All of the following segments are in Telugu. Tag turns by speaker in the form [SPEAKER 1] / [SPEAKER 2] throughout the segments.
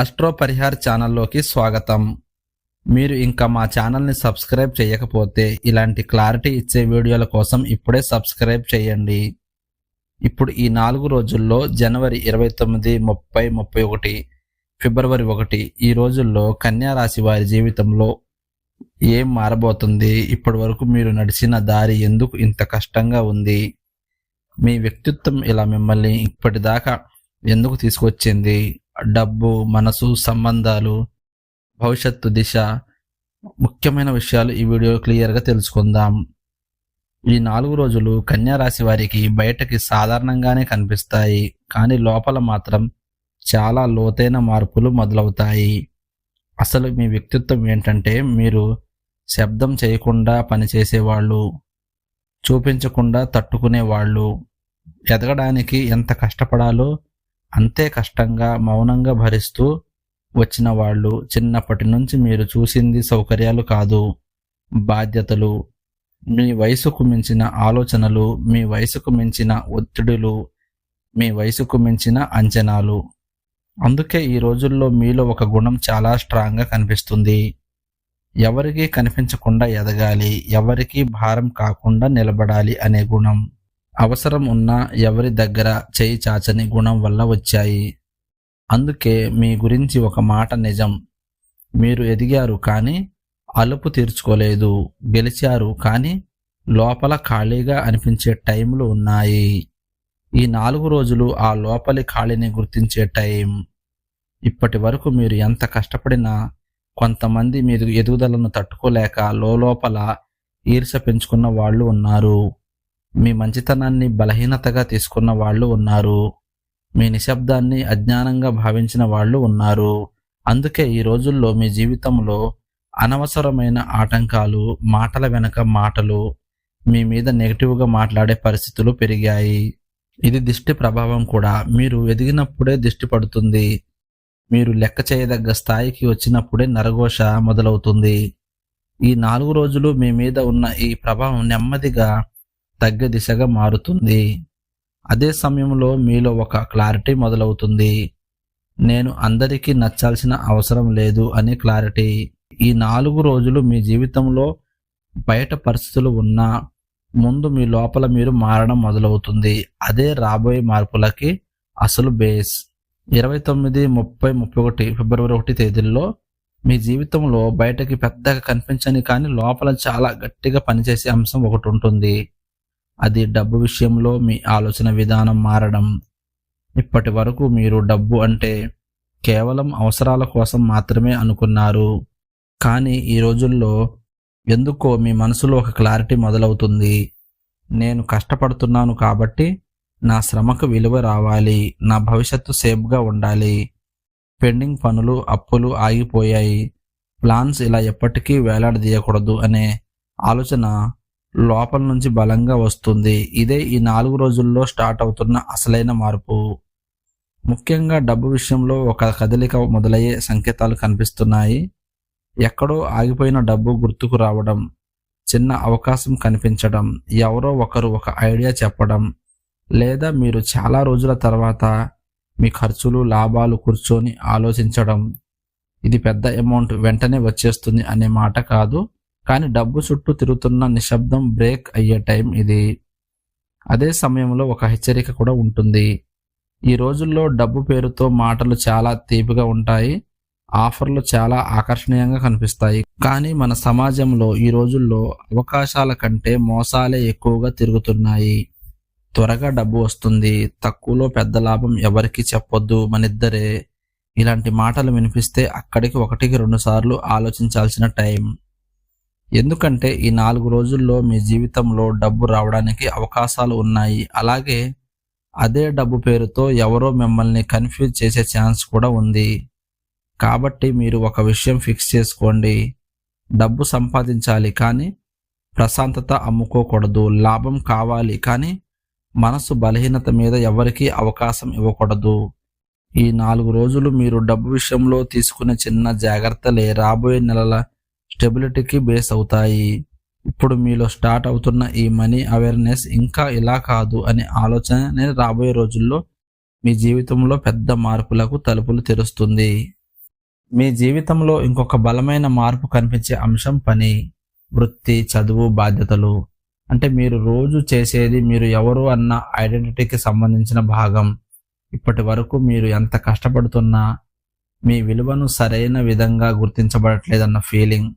[SPEAKER 1] అస్ట్రో పరిహార్ ఛానల్లోకి స్వాగతం. మీరు ఇంకా మా ఛానల్ని సబ్స్క్రైబ్ చేయకపోతే ఇలాంటి క్లారిటీ ఇచ్చే వీడియోల కోసం ఇప్పుడే సబ్స్క్రైబ్ చేయండి. ఇప్పుడు ఈ నాలుగు రోజుల్లో జనవరి ఇరవై తొమ్మిది ముప్పై ముప్పై ఒకటి ఫిబ్రవరి ఒకటి ఈ రోజుల్లో కన్యా రాశి వారి జీవితంలో ఏం మారబోతుంది? ఇప్పటి వరకు మీరు నడిచిన దారి ఎందుకు ఇంత కష్టంగా ఉంది? మీ వ్యక్తిత్వం ఇలా మిమ్మల్ని ఇప్పటిదాకా ఎందుకు తీసుకొచ్చింది? డబ్బు మనసు సంబంధాలు భవిష్యత్తు దిశ ముఖ్యమైన విషయాలు ఈ వీడియో క్లియర్గా తెలుసుకుందాం. ఈ నాలుగు రోజులు కన్యా రాశి వారికి బయటకి సాధారణంగానే కనిపిస్తాయి. కానీ లోపల మాత్రం చాలా లోతైన మార్పులు మొదలవుతాయి. అసలు మీ వ్యక్తిత్వం ఏంటంటే మీరు శబ్దం చేయకుండా పనిచేసేవాళ్ళు చూపించకుండా తట్టుకునేవాళ్ళు. ఎదగడానికి ఎంత కష్టపడాలో అంతే కష్టంగా మౌనంగా భరిస్తూ వచ్చిన వాళ్ళు చిన్నప్పటి నుంచి మీరు చూసింది సౌకర్యాలు కాదు. బాధ్యతలు మీ వయసుకు మించిన ఆలోచనలు మీ వయసుకు మించిన ఒత్తిడులు మీ వయసుకు మించిన అంచనాలు. అందుకే ఈ రోజుల్లో మీలో ఒక గుణం చాలా స్ట్రాంగ్గా కనిపిస్తుంది. ఎవరికీ కనిపించకుండా ఎదగాలి ఎవరికీ భారం కాకుండా నిలబడాలి అనే గుణం. అవసరం ఉన్న ఎవరి దగ్గర చేయి చాచని గుణం వల్ల వచ్చాయి. అందుకే మీ గురించి ఒక మాట నిజం. మీరు ఎదిగారు కానీ అలుపు తీర్చుకోలేదు. గెలిచారు కానీ లోపల ఖాళీగా అనిపించే టైంలు ఉన్నాయి. ఈ నాలుగు రోజులు ఆ లోపలి ఖాళీని గుర్తించే టైం. ఇప్పటి వరకు మీరు ఎంత కష్టపడినా కొంతమంది మీరు ఎదుగుదలను తట్టుకోలేక లోపల ఈర్ష పెంచుకున్న వాళ్ళు ఉన్నారు. మీ మంచితనాన్ని బలహీనతగా తీసుకున్న వాళ్ళు ఉన్నారు. మీ నిశ్శబ్దాన్ని అజ్ఞానంగా భావించిన వాళ్ళు ఉన్నారు. అందుకే ఈ రోజుల్లో మీ జీవితంలో అనవసరమైన ఆటంకాలు మాటల వెనక మాటలు మీ మీద నెగిటివ్గా మాట్లాడే పరిస్థితులు పెరిగాయి. ఇది దిష్టి ప్రభావం కూడా. మీరు ఎదిగినప్పుడే దిష్టి పడుతుంది. మీరు లెక్క చేయదగ్గ స్థాయికి వచ్చినప్పుడే నరఘోష మొదలవుతుంది. ఈ నాలుగు రోజులు మీ మీద ఉన్న ఈ ప్రభావం నెమ్మదిగా తగ్గే దిశగా మారుతుంది. అదే సమయంలో మీలో ఒక క్లారిటీ మొదలవుతుంది. నేను అందరికీ నచ్చాల్సిన అవసరం లేదు అనే క్లారిటీ ఈ నాలుగు రోజులు మీ జీవితంలో బయట పరిస్థితులు ఉన్నా ముందు మీ లోపల మీరు మారడం మొదలవుతుంది. అదే రాబోయే మార్పులకి అసలు బేస్ ఇరవై తొమ్మిది ముప్పై ముప్పై ఒకటి ఫిబ్రవరి ఒకటి తేదీల్లో మీ జీవితంలో బయటకి పెద్దగా కనిపించని కానీ లోపల చాలా గట్టిగా పనిచేసే అంశం ఒకటి ఉంటుంది. అది డబ్బు విషయంలో మీ ఆలోచన విధానం మారడం. ఇప్పటి వరకు మీరు డబ్బు అంటే కేవలం అవసరాల కోసం మాత్రమే అనుకున్నారు. కానీ ఈ రోజుల్లో ఎందుకో మీ మనసులో ఒక క్లారిటీ మొదలవుతుంది. నేను కష్టపడుతున్నాను కాబట్టి నా శ్రమకు విలువ రావాలి. నా భవిష్యత్తు సేఫ్గా ఉండాలి. పెండింగ్ పనులు అప్పులు ఆగిపోయాయి. ప్లాన్స్ ఇలా ఎప్పటికీ వేలాడదీయకూడదు అనే ఆలోచన లోపల నుంచి బలంగా వస్తుంది. ఇదే ఈ నాలుగు రోజుల్లో స్టార్ట్ అవుతున్న అసలైన మార్పు. ముఖ్యంగా డబ్బు విషయంలో ఒక కదలిక మొదలయ్యే సంకేతాలు కనిపిస్తున్నాయి. ఎక్కడో ఆగిపోయిన డబ్బు గుర్తుకు రావడం చిన్న అవకాశం కనిపించడం ఎవరో ఒకరు ఒక ఐడియా చెప్పడం లేదా మీరు చాలా రోజుల తర్వాత మీ ఖర్చులు లాభాలు కూర్చొని ఆలోచించడం ఇది పెద్ద అమౌంట్ వెంటనే వచ్చేస్తుంది అనే మాట కాదు. కానీ డబ్బు చుట్టూ తిరుగుతున్న నిశ్శబ్దం బ్రేక్ అయ్యే టైం ఇది. అదే సమయంలో ఒక హెచ్చరిక కూడా ఉంటుంది. ఈ రోజుల్లో డబ్బు పేరుతో మాటలు చాలా తీపిగా ఉంటాయి. ఆఫర్లు చాలా ఆకర్షణీయంగా కనిపిస్తాయి. కానీ మన సమాజంలో ఈ రోజుల్లో అవకాశాల కంటే మోసాలే ఎక్కువగా తిరుగుతున్నాయి. త్వరగా డబ్బు వస్తుంది. తక్కువలో పెద్ద లాభం ఎవరికి చెప్పొద్దు. మనిద్దరే. ఇలాంటి మాటలు వినిపిస్తే అక్కడికి ఒకటికి రెండు సార్లు ఆలోచించాల్సిన టైం. ఎందుకంటే ఈ నాలుగు రోజుల్లో మీ జీవితంలో డబ్బు రావడానికి అవకాశాలు ఉన్నాయి. అలాగే అదే డబ్బు పేరుతో ఎవరో మిమ్మల్ని కన్ఫ్యూజ్ చేసే ఛాన్స్ కూడా ఉంది. కాబట్టి మీరు ఒక విషయం ఫిక్స్ చేసుకోండి. డబ్బు సంపాదించాలి కానీ ప్రశాంతత అమ్ముకోకూడదు. లాభం కావాలి కానీ మనసు బలహీనత మీద ఎవరికీ అవకాశం ఇవ్వకూడదు. ఈ నాలుగు రోజులు మీరు డబ్బు విషయంలో తీసుకునే చిన్న జాగ్రత్తలే. రాబోయే నెలల స్టెబిలిటీకి బేస్ అవుతాయి. ఇప్పుడు మీలో స్టార్ట్ అవుతున్న ఈ మనీ అవేర్నెస్ ఇంకా ఇలా కాదు అనే ఆలోచన రాబోయే రోజుల్లో మీ జీవితంలో పెద్ద మార్పులకు తలుపులు తెరుస్తుంది. మీ జీవితంలో ఇంకొక బలమైన మార్పు కనిపించే అంశం పని వృత్తి చదువు బాధ్యతలు. అంటే మీరు రోజు చేసేది మీరు ఎవరు అన్న ఐడెంటిటీకి సంబంధించిన భాగం. ఇప్పటి వరకు మీరు ఎంత కష్టపడుతున్నా మీ విలువను సరైన విధంగా గుర్తించబడట్లేదన్న ఫీలింగ్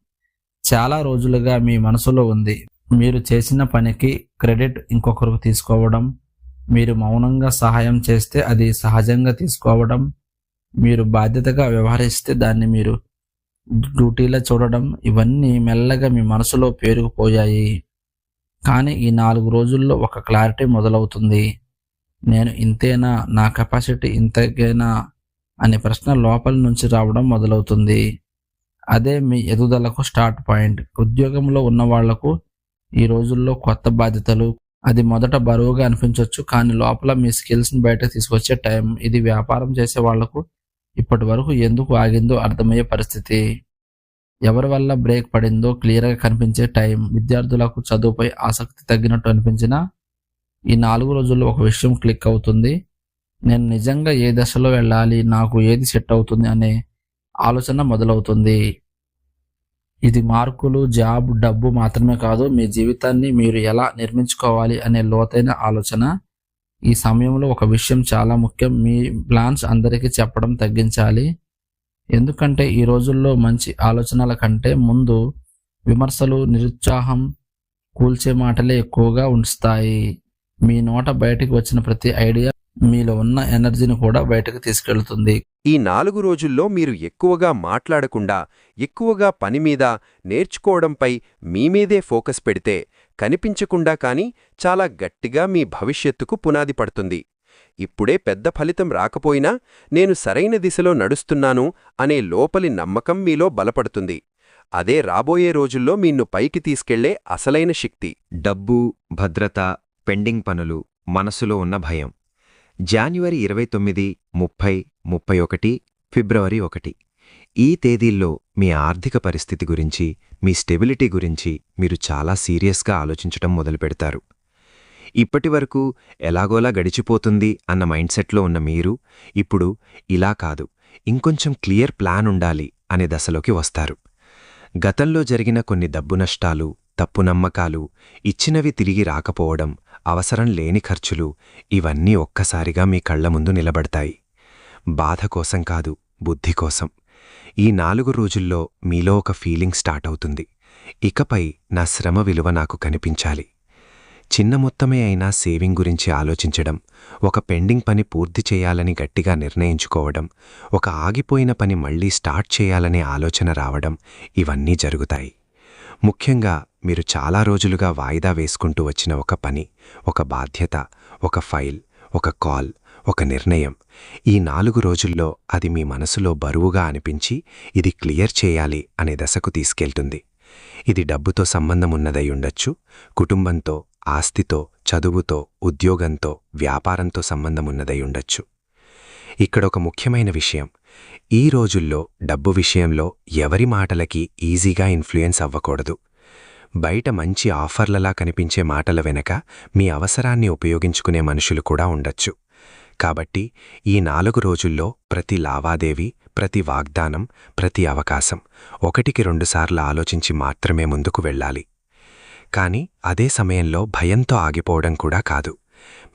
[SPEAKER 1] చాలా రోజులుగా మీ మనసులో ఉంది. మీరు చేసిన పనికి క్రెడిట్ ఇంకొకరికి తీసుకోవడం మీరు మౌనంగా సహాయం చేస్తే అది సహజంగా తీసుకోవడం మీరు బాధ్యతగా వ్యవహరిస్తే దాన్ని మీరు డ్యూటీలో చూడడం ఇవన్నీ మెల్లగా మీ మనసులో పేరుకుపోయాయి. కానీ ఈ నాలుగు రోజుల్లో ఒక క్లారిటీ మొదలవుతుంది. నేను ఇంతేనా నా కెపాసిటీ ఇంతకేనా అనే ప్రశ్న లోపల నుంచి రావడం మొదలవుతుంది. అదే మీ ఎదుగుదలకు స్టార్ట్ పాయింట్. ఉద్యోగంలో ఉన్న వాళ్ళకు ఈ రోజుల్లో కొత్త బాధ్యతలు అది మొదట బరువుగా అనిపించవచ్చు కానీ లోపల మీ స్కిల్స్ని బయటకు తీసుకొచ్చే టైం. ఇది వ్యాపారం చేసే వాళ్ళకు ఇప్పటి వరకు ఎందుకు ఆగిందో అర్థమయ్యే పరిస్థితి. ఎవరి వల్ల బ్రేక్ పడిందో క్లియర్గా కనిపించే టైం. విద్యార్థులకు చదువుపై ఆసక్తి తగ్గినట్టు అనిపించినా ఈ నాలుగు రోజుల్లో ఒక విషయం క్లిక్ అవుతుంది. నేను నిజంగా ఏ దశలో వెళ్ళాలి నాకు ఏది సెట్ అవుతుంది అనే ఆలోచన మొదలవుతుంది. ఇది మార్కులు జాబ్ డబ్బు మాత్రమే కాదు మీ జీవితాన్ని మీరు ఎలా నిర్మించుకోవాలి అనే లోతైన ఆలోచన. ఈ సమయంలో ఒక విషయం చాలా ముఖ్యం మీ ప్లాన్స్ అందరికీ చెప్పడం తగ్గించాలి. ఎందుకంటే ఈ రోజుల్లో మంచి ఆలోచనల కంటే ముందు విమర్శలు నిరుత్సాహం కూల్చే మాటలే ఎక్కువగా ఉంచుతాయి. మీ నోట బయటకు వచ్చిన ప్రతి ఐడియా మీలో ఉన్న ఎనర్జీని కూడా బయటకు తీసుకెళ్తుంది.
[SPEAKER 2] ఈ నాలుగు రోజుల్లో మీరు ఎక్కువగా మాట్లాడకుండా ఎక్కువగా పని మీద నేర్చుకోవడంపై మీమీదే ఫోకస్ పెడితే కనిపించకుండా కాని చాలా గట్టిగా మీ భవిష్యత్తుకు పునాది పడుతుంది. ఇప్పుడే పెద్ద ఫలితం రాకపోయినా నేను సరైన దిశలో నడుస్తున్నాను అనే లోపలి నమ్మకం మీలో బలపడుతుంది. అదే రాబోయే రోజుల్లో మీన్ను పైకి తీసుకెళ్ళే అసలైన శక్తి.
[SPEAKER 3] డబ్బు భద్రత పెండింగ్ పనులు మనసులో ఉన్న భయం. జాన్యువరి ఇరవై తొమ్మిది ముప్పై ముప్పై ఒకటి ఫిబ్రవరి ఒకటి. ఈ తేదీల్లో మీ ఆర్థిక పరిస్థితి గురించి మీ స్టెబిలిటీ గురించి మీరు చాలా సీరియస్గా ఆలోచించటం మొదలుపెడతారు. ఇప్పటివరకు ఎలాగోలా గడిచిపోతుంది అన్న మైండ్సెట్లో ఉన్న మీరు ఇప్పుడు ఇలా కాదు ఇంకొంచెం క్లియర్ ప్లాన్ ఉండాలి అనే దశలోకి వస్తారు. గతంలో జరిగిన కొన్ని డబ్బు నష్టాలు తప్పు నమ్మకాలు ఇచ్చినవి తిరిగి రాకపోవడం అవసరం లేని ఖర్చులు ఇవన్నీ ఒక్కసారిగా మీ కళ్ళ ముందు నిలబడతాయి. బాధ కోసం కాదు బుద్ధి కోసం. ఈ నాలుగు రోజుల్లో మీలో ఒక ఫీలింగ్ స్టార్ట్ అవుతుంది. ఇకపై నా శ్రమ విలువ నాకు కనిపించాలి. చిన్న మొత్తమే అయినా సేవింగ్ గురించి ఆలోచించడం ఒక పెండింగ్ పని పూర్తి చేయాలని గట్టిగా నిర్ణయించుకోవడం ఒక ఆగిపోయిన పని మళ్ళీ స్టార్ట్ చేయాలనే ఆలోచన రావడం ఇవన్నీ జరుగుతాయి. ముఖ్యంగా మీరు చాలా రోజులుగా వాయిదా వేసుకుంటూ వచ్చిన ఒక పని ఒక బాధ్యత ఒక ఫైల్ ఒక కాల్ ఒక నిర్ణయం. ఈ నాలుగు రోజుల్లో అది మీ మనసులో బరువుగా అనిపించి ఇది క్లియర్ చేయాలి అనే దశకు తీసుకెళ్తుంది. ఇది డబ్బుతో సంబంధమున్నదై ఉండొచ్చు కుటుంబంతో ఆస్తితో చదువుతో ఉద్యోగంతో వ్యాపారంతో సంబంధమున్నదై ఉండొచ్చు. ఇక్కడ ఒక ముఖ్యమైన విషయం. ఈ రోజుల్లో డబ్బు విషయంలో ఎవరి మాటలకి ఈజీగా ఇన్ఫ్లుయెన్స్ అవ్వకూడదు. బయట మంచి ఆఫర్లలా కనిపించే మాటల వెనక మీ అవసరాన్ని ఉపయోగించుకునే మనుషులు కూడా ఉండొచ్చు. కాబట్టి ఈ నాలుగు రోజుల్లో ప్రతి లావాదేవీ ప్రతి వాగ్దానం ప్రతి అవకాశం ఒకటికి రెండుసార్లు ఆలోచించి మాత్రమే ముందుకు వెళ్ళాలి. కానీ అదే సమయంలో భయంతో ఆగిపోవడం కూడా కాదు.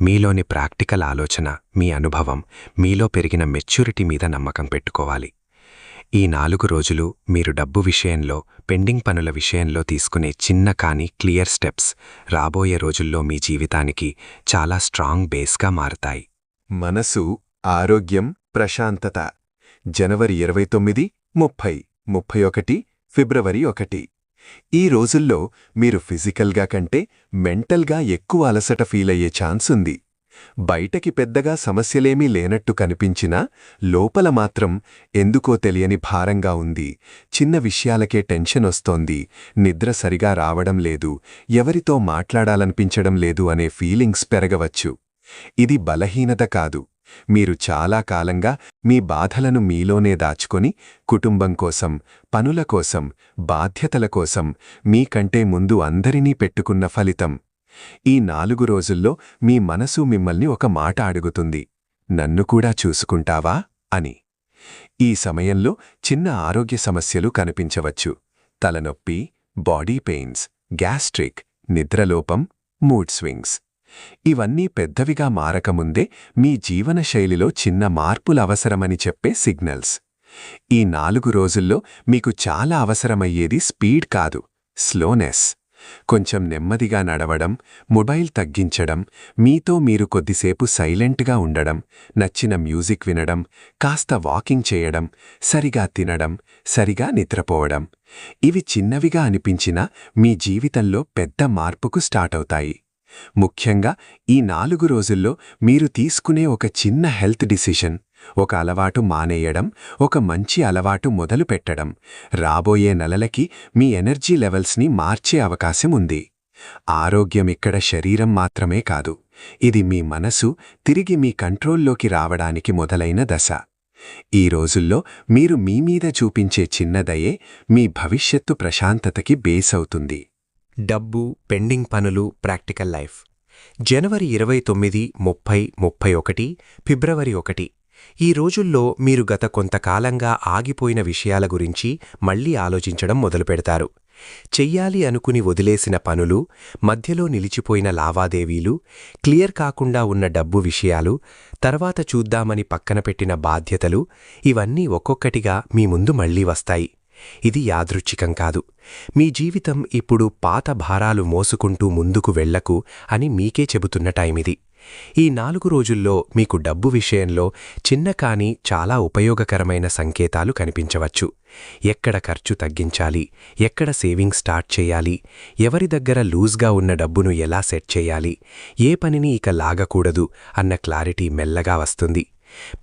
[SPEAKER 3] మీలోని ప్రాక్టికల్ ఆలోచన మీ అనుభవం మీలో పెరిగిన మెచ్యూరిటీ మీద నమ్మకం పెట్టుకోవాలి. ఈ నాలుగు రోజులు మీరు డబ్బు విషయంలో పెండింగ్ పనుల విషయంలో తీసుకునే చిన్న కాని క్లియర్ స్టెప్స్ రాబోయే రోజుల్లో మీ జీవితానికి చాలా స్ట్రాంగ్ బేస్గా మారతాయి.
[SPEAKER 2] మనసు ఆరోగ్యం ప్రశాంతత. జనవరి ఇరవై తొమ్మిది ముప్పై. ముప్పై ఒకటి ఫిబ్రవరి ఒకటి. ఈ రోజుల్లో మీరు ఫిజికల్గా కంటే మెంటల్గా ఎక్కువ అలసట ఫీలయ్యే ఛాన్స్ ఉంది. బయటకి పెద్దగా సమస్యలేమీ లేనట్టు కనిపించినా లోపల మాత్రం ఎందుకో తెలియని భారంగా ఉంది. చిన్న విషయాలకే టెన్షన్ వస్తోంది. నిద్ర సరిగా రావడం లేదు. ఎవరితో మాట్లాడాలనిపించడం లేదు అనే ఫీలింగ్స్ పెరగవచ్చు. ఇది బలహీనత కాదు. మీరు చాలా కాలంగా మీ బాధలను మీలోనే దాచుకొని కుటుంబం కోసం పనుల కోసం బాధ్యతల కోసం మీకంటే ముందు అందరినీ పెట్టుకున్న ఫలితం. ఈ నాలుగు రోజుల్లో మీ మనసు మిమ్మల్ని ఒక మాట అడుగుతుంది. నన్ను కూడా చూసుకుంటావా? అని. ఈ సమయంలో చిన్న ఆరోగ్య సమస్యలు కనిపించవచ్చు. తలనొప్పి బాడీ పెయిన్స్ గ్యాస్ట్రిక్ నిద్రలోపం మూడ్ స్వింగ్స్. ఇవన్నీ పెద్దవిగా మారకముందే మీ జీవనశైలిలో చిన్న మార్పులు అవసరమని చెప్పే సిగ్నల్స్. ఈ నాలుగు రోజుల్లో మీకు చాలా అవసరమయ్యేది స్పీడ్ కాదు స్లోనెస్. కొంచెం నెమ్మదిగా నడవడం మొబైల్ తగ్గించడం మీతో మీరు కొద్దిసేపు సైలెంట్గా ఉండడం నచ్చిన మ్యూజిక్ వినడం కాస్త వాకింగ్ చేయడం సరిగా తినడం సరిగా నిద్రపోవడం. ఇవి చిన్నవిగా అనిపించినా మీ జీవితంలో పెద్ద మార్పుకు స్టార్ట్ అవుతాయి. ముఖ్యంగా ఈ నాలుగు రోజుల్లో మీరు తీసుకునే ఒక చిన్న హెల్త్ డిసిషన్ ఒక అలవాటు మానేయడం ఒక మంచి అలవాటు మొదలుపెట్టడం రాబోయే నెలలకి మీ ఎనర్జీ లెవెల్స్ని మార్చే అవకాశం ఉంది. ఆరోగ్యం ఇక్కడ శరీరం మాత్రమే కాదు ఇది మీ మనసు తిరిగి మీ కంట్రోల్లోకి రావడానికి మొదలైన దశ. ఈ రోజుల్లో మీరు మీ మీద చూపించే చిన్నదయే మీ భవిష్యత్తు ప్రశాంతతకి బేస్ అవుతుంది.
[SPEAKER 3] డబ్బు పెండింగ్ పనులు ప్రాక్టికల్ లైఫ్. జనవరి ఇరవై తొమ్మిది ముప్పై ముప్పై ఒకటి ఫిబ్రవరి ఒకటి. ఈ రోజుల్లో మీరు గత కొంతకాలంగా ఆగిపోయిన విషయాల గురించి మళ్ళీ ఆలోచించడం మొదలుపెడతారు. చెయ్యాలి అనుకుని వదిలేసిన పనులు మధ్యలో నిలిచిపోయిన లావాదేవీలు క్లియర్ కాకుండా ఉన్న డబ్బు విషయాలు తర్వాత చూద్దామని పక్కన పెట్టిన బాధ్యతలు ఇవన్నీ ఒక్కొక్కటిగా మీ ముందు మళ్ళీ వస్తాయి. ఇది యాదృచ్ఛికం కాదు. మీ జీవితం ఇప్పుడు పాత భారాలు మోసుకుంటూ ముందుకు వెళ్ళకు అని మీకే చెబుతున్న టైమిది. ఈ నాలుగు రోజుల్లో మీకు డబ్బు విషయంలో చిన్న కానీ చాలా ఉపయోగకరమైన సంకేతాలు కనిపించవచ్చు. ఎక్కడ ఖర్చు తగ్గించాలి ఎక్కడ సేవింగ్ స్టార్ట్ చేయాలి ఎవరి దగ్గర లూజ్గా ఉన్న డబ్బును ఎలా సెట్ చేయాలి ఏ పనిని ఇక లాగకూడదు అన్న క్లారిటీ మెల్లగా వస్తుంది.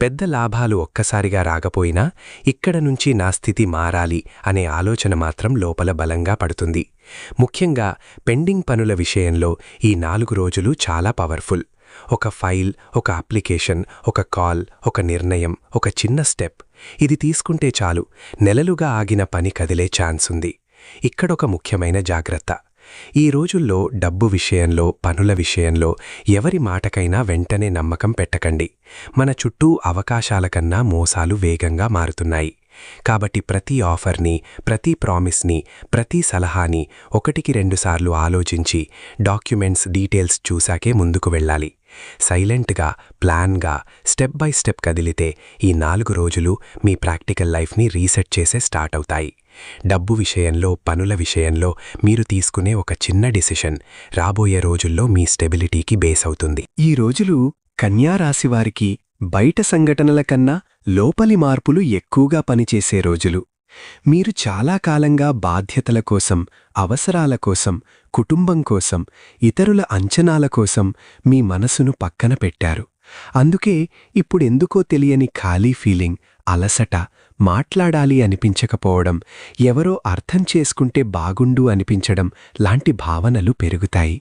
[SPEAKER 3] పెద్ద లాభాలు ఒక్కసారిగా రాకపోయినా ఇక్కడ నుంచి నా స్థితి మారాలి అనే ఆలోచన మాత్రం లోపల బలంగా పడుతుంది. ముఖ్యంగా పెండింగ్ పనుల విషయంలో ఈ నాలుగు రోజులు చాలా పవర్ఫుల్. ఒక ఫైల్ ఒక అప్లికేషన్ ఒక కాల్ ఒక నిర్ణయం ఒక చిన్న స్టెప్. ఇది తీసుకుంటే చాలు నెలలుగా ఆగిన పని కదిలే ఛాన్స్ ఉంది ఇక్కడొక ముఖ్యమైన జాగ్రత్త. ఈ రోజుల్లో డబ్బు విషయంలో పనుల విషయంలో ఎవరి మాటకైనా వెంటనే నమ్మకం పెట్టకండి. మన చుట్టూ అవకాశాల కన్నా మోసాలు వేగంగా మారుతున్నాయి. కాబట్టి ప్రతి ఆఫర్ని ప్రతి ప్రామిస్ని ప్రతి సలహాని ఒకటికి రెండుసార్లు ఆలోచించి డాక్యుమెంట్స్ డీటెయిల్స్ చూశాకే ముందుకు వెళ్ళాలి. సైలెంట్గా ప్లాన్గా స్టెప్ బై స్టెప్ కదిలితే ఈ నాలుగు రోజులు మీ ప్రాక్టికల్ లైఫ్ని రీసెట్ చేసే స్టార్ట్ అవుతాయి. డబ్బు విషయంలో పనుల విషయంలో మీరు తీసుకునే ఒక చిన్న డిసిషన్ రాబోయే రోజుల్లో మీ స్టెబిలిటీకి బేస్ అవుతుంది.
[SPEAKER 4] ఈ రోజులు కన్యారాశివారికి బయట సంఘటనల కన్నా లోపలి మార్పులు ఎక్కువగా పనిచేసే రోజులు. మీరు చాలా కాలంగా బాధ్యతల కోసం అవసరాల కోసం కుటుంబం కోసం ఇతరుల అంచనాల కోసం మీ మనసును పక్కన పెట్టారు. అందుకే ఇప్పుడెందుకో తెలియని ఖాళీ ఫీలింగ్ అలసట మాట్లాడాలి అనిపించకపోవడం ఎవరో అర్థం చేసుకుంటే బాగుండు అనిపించడం లాంటి భావనలు పెరుగుతాయి.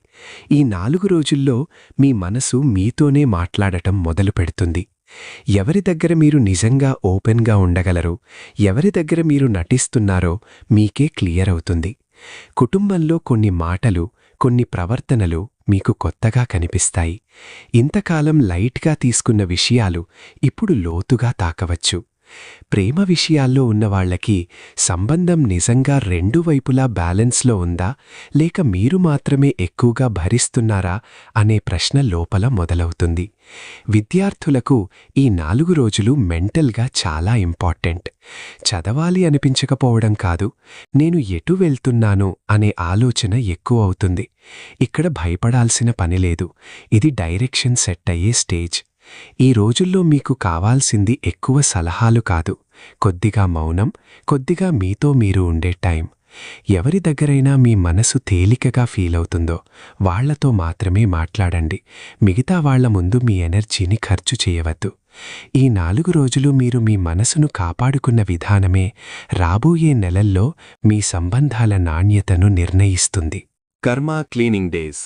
[SPEAKER 4] ఈ నాలుగు రోజుల్లో మీ మనసు మీతోనే మాట్లాడటం మొదలు పెడుతుంది. ఎవరి దగ్గర మీరు నిజంగా ఓపెన్గా ఉండగలరో ఎవరి దగ్గర మీరు నటిస్తున్నారో మీకే క్లియర్ అవుతుంది. కుటుంబంలో కొన్ని మాటలు కొన్ని ప్రవర్తనలు మీకు కొత్తగా కనిపిస్తాయి. ఇంతకాలం లైట్గా తీసుకున్న విషయాలు ఇప్పుడు లోతుగా తాకవచ్చు. ప్రేమ విషయాల్లో ఉన్నవాళ్ళకి సంబంధం నిజంగా రెండు వైపులా బ్యాలెన్స్లో ఉందా? లేక మీరు మాత్రమే ఎక్కువగా భరిస్తున్నారా? అనే ప్రశ్న లోపల మొదలవుతుంది. విద్యార్థులకు ఈ నాలుగు రోజులు మెంటల్గా చాలా ఇంపార్టెంట్. చదవాలి అనిపించకపోవడం కాదు నేను ఎటు వెళ్తున్నాను అనే ఆలోచన ఎక్కువ అవుతుంది. ఇక్కడ భయపడాల్సిన పనిలేదు ఇది డైరెక్షన్ సెట్ అయ్యే స్టేజ్. ఈ రోజుల్లో మీకు కావాల్సింది ఎక్కువ సలహాలు కాదు. కొద్దిగా మౌనం కొద్దిగా మీతో మీరు ఉండే టైం. ఎవరి దగ్గరైనా మీ మనసు తేలికగా ఫీలవుతుందో వాళ్ళతో మాత్రమే మాట్లాడండి. మిగతా వాళ్ళ ముందు మీ ఎనర్జీని ఖర్చు చేయవద్దు. ఈ నాలుగు రోజులు మీరు మీ మనసును కాపాడుకున్న విధానమే రాబోయే నెలల్లో మీ సంబంధాల నాణ్యతను నిర్ణయిస్తుంది.
[SPEAKER 2] కర్మ క్లీనింగ్ డేస్.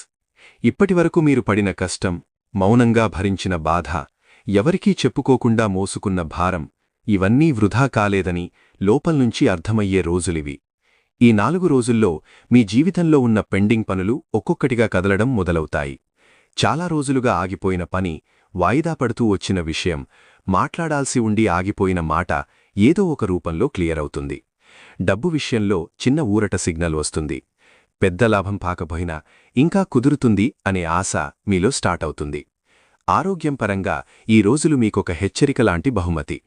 [SPEAKER 2] ఇప్పటివరకు మీరు పడిన కష్టం మౌనంగా భరించిన బాధ ఎవరికీ చెప్పుకోకుండా మోసుకున్న భారం ఇవన్నీ వృధా కాలేదని లోపల్నుంచి అర్థమయ్యే రోజులివి. ఈ నాలుగు రోజుల్లో మీ జీవితంలో ఉన్న పెండింగ్ పనులు ఒక్కొక్కటిగా కదలడం మొదలవుతాయి. చాలా రోజులుగా ఆగిపోయిన పని వాయిదా పడుతూ వచ్చిన విషయం
[SPEAKER 3] మాట్లాడాల్సి ఉండి ఆగిపోయిన మాట ఏదో ఒక రూపంలో క్లియర్ అవుతుంది డబ్బు విషయంలో చిన్న ఊరట సిగ్నల్ వస్తుంది. పెద్ద లాభం పాకపోయినా ఇంకా కుదురుతుంది అనే ఆశ మీలో స్టార్ట్ అవుతుంది. ఆరోగ్యం పరంగా ఈ రోజులు మీకొక హెచ్చరిక లాంటి బహుమతి.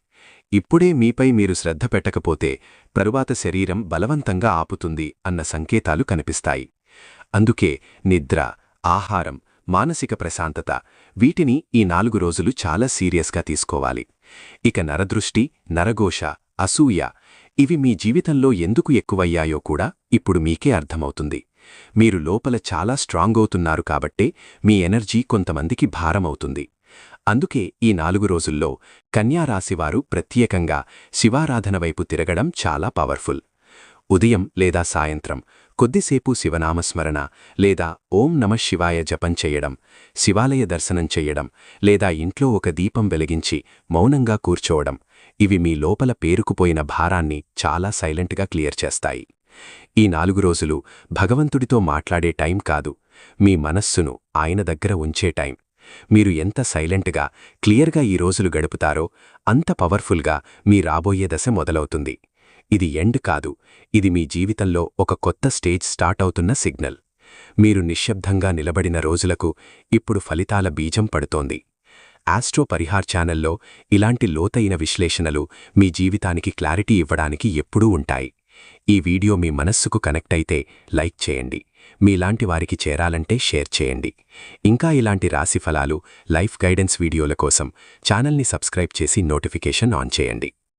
[SPEAKER 3] ఇప్పుడే మీపై మీరు శ్రద్ధ పెట్టకపోతే తరువాత శరీరం బలవంతంగా ఆపుతుంది అన్న సంకేతాలు కనిపిస్తాయి. అందుకే నిద్ర ఆహారం మానసిక ప్రశాంతత వీటిని ఈ నాలుగు రోజులు చాలా సీరియస్గా తీసుకోవాలి. ఇక నరదృష్టి నరఘోష అసూయ ఇవి మీ జీవితంలో ఎందుకు ఎక్కువయ్యాయో కూడా ఇప్పుడు మీకే అర్థమవుతుంది. మీరు లోపల చాలా స్ట్రాంగ్ అవుతున్నారు కాబట్టే మీ ఎనర్జీ కొంతమందికి భారమవుతుంది. అందుకే ఈ నాలుగు రోజుల్లో కన్యారాశివారు ప్రత్యేకంగా శివారాధన వైపు తిరగడం చాలా పవర్ఫుల్. ఉదయం లేదా సాయంత్రం కొద్దిసేపు శివనామస్మరణ లేదా ఓం నమః శివాయ జపం చెయ్యడం శివాలయ దర్శనం చెయ్యడం లేదా ఇంట్లో ఒక దీపం వెలిగించి మౌనంగా కూర్చోవడం ఇవి మీ లోపల పేరుకుపోయిన భారాన్ని చాలా సైలెంట్గా క్లియర్ చేస్తాయి. ఈ నాలుగు రోజులు భగవంతుడితో మాట్లాడే టైం కాదు మీ మనస్సును ఆయన దగ్గర ఉంచే టైం. మీరు ఎంత సైలెంట్గా క్లియర్గా ఈ రోజులు గడుపుతారో అంత పవర్ఫుల్గా మీ రాబోయే దశ మొదలవుతుంది. ఇది ఎండ్ కాదు ఇది మీ జీవితంలో ఒక కొత్త స్టేజ్ స్టార్ట్ అవుతున్న సిగ్నల్. మీరు నిశ్శబ్దంగా నిలబడిన రోజులకు ఇప్పుడు ఫలితాల బీజం పడుతోంది. ఆస్ట్రో పరిహార్ ఛానల్లో ఇలాంటి లోతైన విశ్లేషణలు మీ జీవితానికి క్లారిటీ ఇవ్వడానికి ఎప్పుడూ ఉంటాయి. ఈ వీడియో మీ మనస్సుకు కనెక్ట్ అయితే లైక్ చేయండి. మీలాంటి వారికి చేరాలంటే షేర్ చేయండి. ఇంకా ఇలాంటి రాశిఫలాలు లైఫ్ గైడెన్స్ వీడియోల కోసం ఛానల్ని సబ్స్క్రైబ్ చేసి నోటిఫికేషన్ ఆన్ చేయండి.